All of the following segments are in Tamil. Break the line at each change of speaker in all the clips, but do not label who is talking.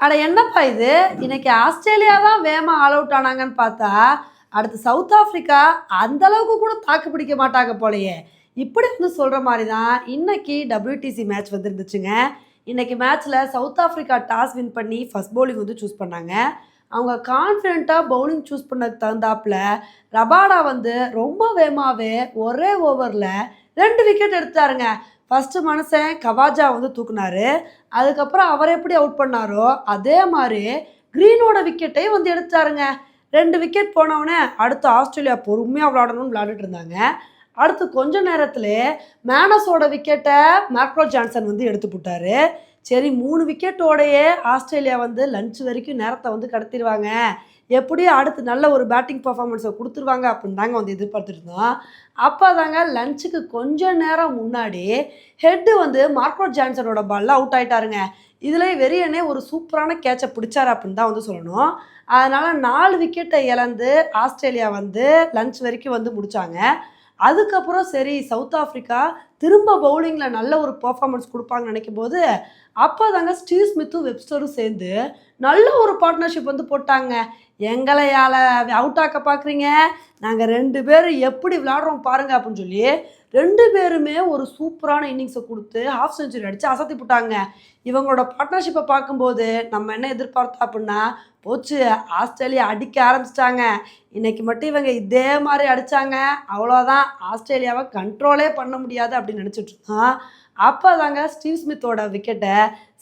ஆனால் என்னப்பா இது? இன்னைக்கு ஆஸ்திரேலியா தான் வேகமாக ஆல் அவுட் ஆனாங்கன்னு பார்த்தா அடுத்து சவுத் ஆஃப்ரிக்கா அந்த அளவுக்கு கூட தாக்கு பிடிக்க மாட்டாங்க போலயே. இப்படி வந்து சொல்கிற மாதிரி தான் இன்னைக்கு டபிள்யூடிசி மேட்ச் வந்துருந்துச்சுங்க. இன்னைக்கு மேட்ச்சில் சவுத் ஆஃப்ரிக்கா டாஸ் வின் பண்ணி ஃபர்ஸ்ட் பவுலிங் வந்து சூஸ் பண்ணாங்க. அவங்க கான்ஃபிடெண்ட்டாக பவுலிங் சூஸ் பண்ணதுக்கு தகுந்தாப்புல ரபாடா வந்து ரொம்ப வேகமாகவே ஒரே ஓவரில் ரெண்டு விக்கெட் எடுத்தாருங்க ஃபஸ்ட்டு மனுஷன் கவாஜா வந்து தூக்குனாரு. அதுக்கப்புறம் அவர் எப்படி அவுட் பண்ணாரோ அதே மாதிரி க்ரீனோட விக்கெட்டையும் வந்து எடுத்தாருங்க. ரெண்டு விக்கெட் போனவுடனே அடுத்து ஆஸ்திரேலியா பொறுமையாக விளாடணும்னு விளாண்டுட்டு இருந்தாங்க. அடுத்து கொஞ்ச நேரத்தில் மேனஸோட விக்கெட்டை மேக்ரோ ஜான்சன் வந்து எடுத்து போட்டாரு. சரி மூணு விக்கெட்டோடையே ஆஸ்திரேலியா வந்து லஞ்ச் வரைக்கும் நேரத்தை வந்து கடத்திடுவாங்க. எப்படியும் அடுத்து நல்ல ஒரு பேட்டிங் பர்ஃபார்மன்ஸை கொடுத்துருவாங்க அப்படின்னு தாங்க வந்து எதிர்பார்த்துட்டு இருந்தோம். அப்போ தாங்க லஞ்சுக்கு கொஞ்ச நேரம் முன்னாடி ஹெட்டு வந்து மார்க்கோ ஜான்சனோட பால்ல அவுட் ஆகிட்டாருங்க இதில் வெறியனே ஒரு சூப்பரான கேட்சை பிடிச்சாரு அப்படின்னு தான் வந்து சொல்லணும். அதனால் நாலு விக்கெட்டை இழந்து ஆஸ்திரேலியா வந்து லஞ்ச் வரைக்கும் வந்து முடித்தாங்க அதுக்கப்புறம் சரி சவுத் ஆஃப்ரிக்கா திரும்ப பவுலிங்கில் நல்ல ஒரு பர்ஃபார்மன்ஸ் கொடுப்பாங்கன்னு நினைக்கும் போது அப்போ தாங்க ஸ்டீவ் ஸ்மித்தும் வெப்ஸ்டரும் சேர்ந்து நல்ல ஒரு பார்ட்னர்ஷிப் வந்து போட்டாங்க. எங்களை யால அவுட் ஆக்க பார்க்குறீங்க நாங்கள் ரெண்டு பேரும் எப்படி விளாடுறோம் பாருங்க அப்படின்னு சொல்லி ரெண்டு பேருமே ஒரு சூப்பரான இன்னிங்ஸை கொடுத்து ஹாஃப் செஞ்சுரி அடித்து அசத்தி போட்டாங்க. இவங்களோட பார்ட்னர்ஷிப்பை பார்க்கும்போது நம்ம என்ன எதிர்பார்த்தோம் அப்படின்னா போச்சு ஆஸ்திரேலியா அடிக்க ஆரம்பிச்சிட்டாங்க. இன்னைக்கு மட்டும் இவங்க இதே மாதிரி அடித்தாங்க அவ்வளோதான் ஆஸ்திரேலியாவை கண்ட்ரோலே பண்ண முடியாது அப்படின்னு நினச்சிட்டு இருந்தான் அப்போ தாங்க ஸ்டீவ் ஸ்மித்தோட விக்கெட்டை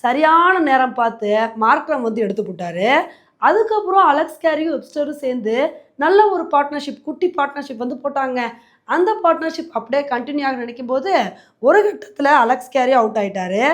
சரியான நேரம் பார்த்து மார்க்ரம் வந்து எடுத்து போட்டாரு. அதுக்கப்புறம் அலெக்ஸ் கேரியும் வெப்ஸ்டரும் சேர்ந்து நல்ல ஒரு பார்ட்னர்ஷிப் குட்டி பார்ட்னர்ஷிப் வந்து போட்டாங்க. அந்த பார்ட்னர்ஷிப் அப்படியே கண்டினியூ ஆக நினைக்கும் போது ஒரு கட்டத்தில் அலெக்ஸ் கேரி அவுட் ஆகிட்டாரு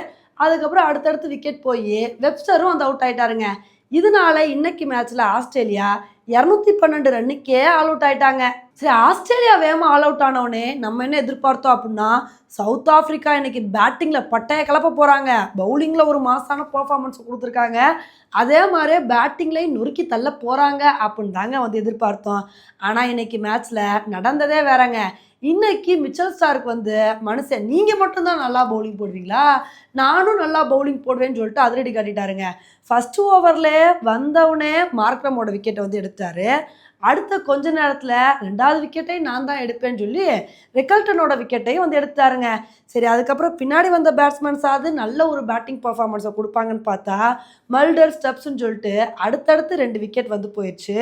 அதுக்கப்புறம் அடுத்தடுத்து விக்கெட் போய் வெப்ஸ்டரும் வந்து அவுட் ஆகிட்டாருங்க இதனால இன்னைக்கு மேட்ச்சில் ஆஸ்திரேலியா இரநூத்தி பன்னெண்டு ரன்னுக்கே ஆல் அவுட் ஆயிட்டாங்க. சரி ஆஸ்திரேலியா வேகமாக ஆல் அவுட் ஆனவுடனே நம்ம என்ன எதிர்பார்த்தோம் அப்படின்னா சவுத் ஆஃப்ரிக்கா இன்னைக்கு பேட்டிங்கில் பட்டையை கிளப்ப போகிறாங்க பவுலிங்கில் ஒரு மாசான பர்ஃபார்மன்ஸ் கொடுத்துருக்காங்க. அதே மாதிரி பேட்டிங்லேயும் நொறுக்கி தள்ள போகிறாங்க அப்படின்னு தாங்க வந்து எதிர்பார்த்தோம். ஆனால் இன்னைக்கு மேட்ச்சில் நடந்ததே வேறங்க. இன்னைக்கு மிச்சல் ஸ்டாருக்கு வந்து மனுஷன் நீங்கள் மட்டும்தான் நல்லா பவுலிங் போடுவீங்களா நானும் நல்லா பவுலிங் போடுவேன்னு சொல்லிட்டு அதிரடி காட்டிட்டாருங்க. ஃபஸ்ட்டு ஓவரில் வந்தவுடனே மார்க்ரமோட விக்கெட்டை வந்து எடுத்தார். அடுத்த கொஞ்ச நேரத்தில் ரெண்டாவது விக்கெட்டையும் நான் தான் எடுப்பேன்னு சொல்லி ரெக்கல்டனோட விக்கெட்டையும் வந்து எடுத்தாருங்க சரி அதுக்கப்புறம் பின்னாடி வந்த பேட்ஸ்மேன்ஸாவது நல்ல ஒரு பேட்டிங் பர்ஃபார்மன்ஸை கொடுப்பாங்கன்னு பார்த்தா மல்டர் ஸ்டெப்ஸ்ன்னு சொல்லிட்டு அடுத்தடுத்து ரெண்டு விக்கெட் வந்து போயிடுச்சு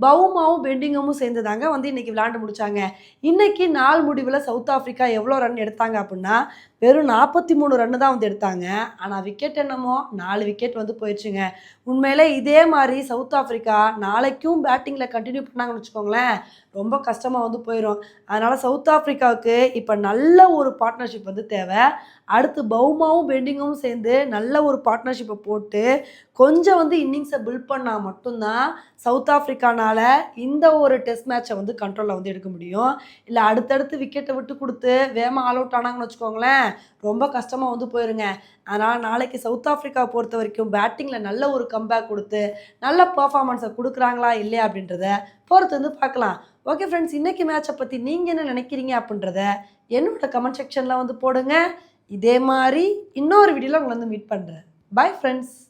பவுமாவும் பெண்டிங்கமும் சேர்ந்து தாங்க வந்து இன்றைக்கி விளாண்டு முடிச்சாங்க. இன்றைக்கி நாள் முடிவில் சவுத் ஆஃப்ரிக்கா எவ்வளோ ரன் எடுத்தாங்க அப்படின்னா வெறும் நாற்பத்தி மூணு ரன்னு தான் வந்து எடுத்தாங்க. ஆனால் விக்கெட் என்னமோ நாலு விக்கெட் வந்து போயிடுச்சுங்க உண்மையிலே இதே மாதிரி சவுத் ஆஃப்ரிக்கா நாளைக்கும் பேட்டிங்கில் கண்டினியூ பண்ணாங்கன்னு வச்சுக்கோங்களேன். ரொம்ப கஷ்டமாக வந்து போயிடும் அதனால் சவுத் ஆஃப்ரிக்காவுக்கு இப்போ நல்ல ஒரு பார்ட்னர்ஷிப் வந்து தேவை. அடுத்து பவுமாவும் பெண்டிங்கும் சேர்ந்து நல்ல ஒரு பார்ட்னர்ஷிப்பை போட்டு கொஞ்சம் வந்து இன்னிங்ஸை பில்ட் பண்ணால் மட்டும்தான் சவுத் ஆஃப்ரிக்கானால் இந்த ஒரு டெஸ்ட் மேட்சை வந்து கண்ட்ரோலில் வந்து எடுக்க முடியும். இல்லை அடுத்தடுத்து விக்கெட்டை விட்டு கொடுத்து வேகமாக ஆல் அவுட் ஆனாங்கன்னு வச்சுக்கோங்களேன் ரொம்ப கஷ்டமாக வந்து போயிருங்க. அதனால் நாளைக்கு சவுத் ஆஃப்ரிக்காவை பொறுத்த வரைக்கும் பேட்டிங்கில் நல்ல ஒரு கம்பேக் கொடுத்து நல்ல பர்ஃபார்மன்ஸை கொடுக்குறாங்களா இல்லையா அப்படின்றத பொறுத்து வந்து பார்க்கலாம். ஓகே ஃப்ரெண்ட்ஸ் இன்றைக்கி மேட்சை பற்றி நீங்கள் என்ன நினைக்கிறீங்க அப்படின்றத என்னோட கமெண்ட் செக்ஷனில் வந்து போடுங்க. இதே மாதிரி இன்னொரு வீடியோவில் உங்களை வந்து மீட் பண்ணுறேன் பாய் ஃப்ரெண்ட்ஸ்